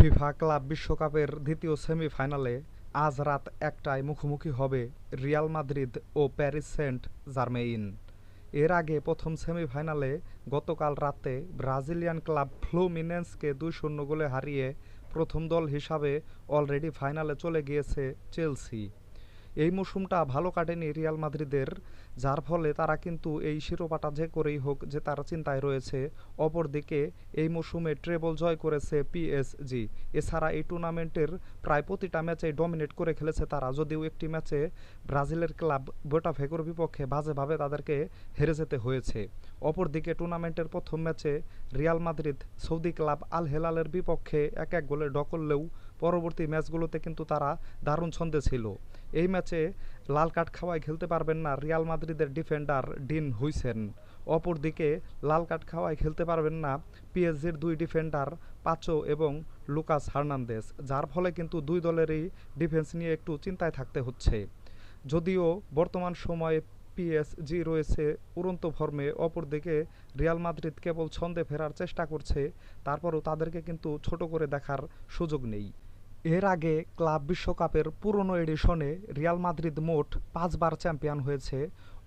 FIFA club বিশ্বকাপের দ্বিতীয় সেমিফাইনালে আজ রাত একটায় মুখোমুখি হবে রিয়াল মাদ্রিদ ও প্যারিস সেন্ট জার্মেইন এর আগে প্রথম সেমিফাইনালে গতকাল রাতে ব্রাজিলিয়ান ক্লাব ফ্লুমিনেন্সকে দুই শূন্য গোলে হারিয়ে প্রথম দল হিসাবে অলরেডি ফাইনালে চলে গিয়েছে চেলসি। এই মৌসুমটা ভালো কাটেনি রিয়াল মাদ্রিদের, যার ফলে তারা কিন্তু এই শিরোপাটা যে করেই হোক যে তারা চিন্তায় রয়েছে, অপরদিকে এই মৌসুমে ট্রেবল জয় করেছে পিএসজি এছাড়া এই টুর্নামেন্টের প্রায় প্রতিটা ম্যাচেই ডমিনেট করে খেলেছে তারা, যদিও একটি ম্যাচে ব্রাজিলের ক্লাব বোটাফেগোর বিপক্ষে বাজেভাবে তাদেরকে হেরে যেতে হয়েছে। অপরদিকে টুর্নামেন্টের প্রথম ম্যাচে রিয়াল মাদ্রিদ সৌদি ক্লাব আল হেলালের বিপক্ষে এক এক গোলে ড করলেও পরবর্তী ম্যাচগুলোতে কিন্তু তারা দারুণ ছন্দে ছিল। এই ম্যাচে লাল কার্ড খাওয়ায় খেলতে পারবেন না রিয়াল মাদ্রিদের ডিফেন্ডার ডিন হুইসেন। অপরদিকে লাল কার্ড খাওয়ায় খেলতে পারবেন না পিএসজির দুই ডিফেন্ডার পাচো এবং লুকাস হার্নান্দেস যার ফলে কিন্তু দুই দলেরই ডিফেন্স নিয়ে একটু চিন্তায় থাকতে হচ্ছে। যদিও বর্তমান সময়ে পিএসজি রয়েছে উড়ন্ত ফর্মে, অপরদিকে রিয়াল মাদ্রিদ কেবল ছন্দে ফেরার চেষ্টা করছে, তারপরও তাদেরকে কিন্তু ছোট করে দেখার সুযোগ নেই। এর আগে ক্লাব বিশ্বকাপের পুরনো এডিশনে রিয়াল মাদ্রিদ মোট পাঁচবার চ্যাম্পিয়ন হয়েছে,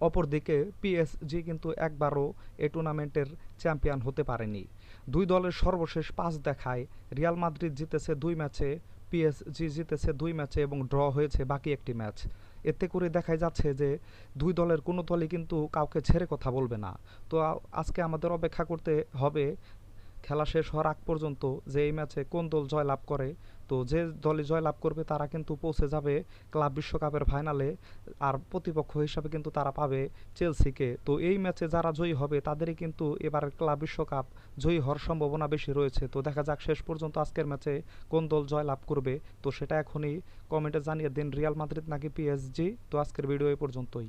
অপরদিকে পিএসজি কিন্তু একবারও এ টুর্নামেন্টের চ্যাম্পিয়ন হতে পারেনি। দুই দলের সর্বশেষ পাঁচ দেখায় রিয়াল মাদ্রিদ জিতেছে দুই ম্যাচে পিএসজি জিতেছে দুই ম্যাচে এবং ড্র হয়েছে বাকি একটি ম্যাচ। এতে করে দেখাই যাচ্ছে যে দুই দলের কোনো দলই কিন্তু কাউকে ছেড়ে কথা বলবে না। তো আজকে আমাদের অপেক্ষা করতে হবে খেলা শেষ হওয়ার আগ পর্যন্ত যে এই ম্যাচে কোন দল জয়লাভ করে, তো যে দলই জয়লাভ করবে তারা কিন্তু পৌঁছে যাবে ক্লাব বিশ্বকাপের ফাইনালে আর প্রতিপক্ষ হিসাবে কিন্তু তারা পাবে চেলসিকে। তো এই ম্যাচে যারা জয়ী হবে তাদেরই কিন্তু এবার ক্লাব বিশ্বকাপ জয়ী হওয়ার সম্ভাবনা বেশি রয়েছে। তো দেখা যাক শেষ পর্যন্ত আজকের ম্যাচে কোন দল জয়লাভ করবে। তো সেটা এখনই কমেন্টে জানিয়ে দিন রিয়াল মাদ্রিদ নাকি পিএসজি। তো আজকের ভিডিও এই পর্যন্তই।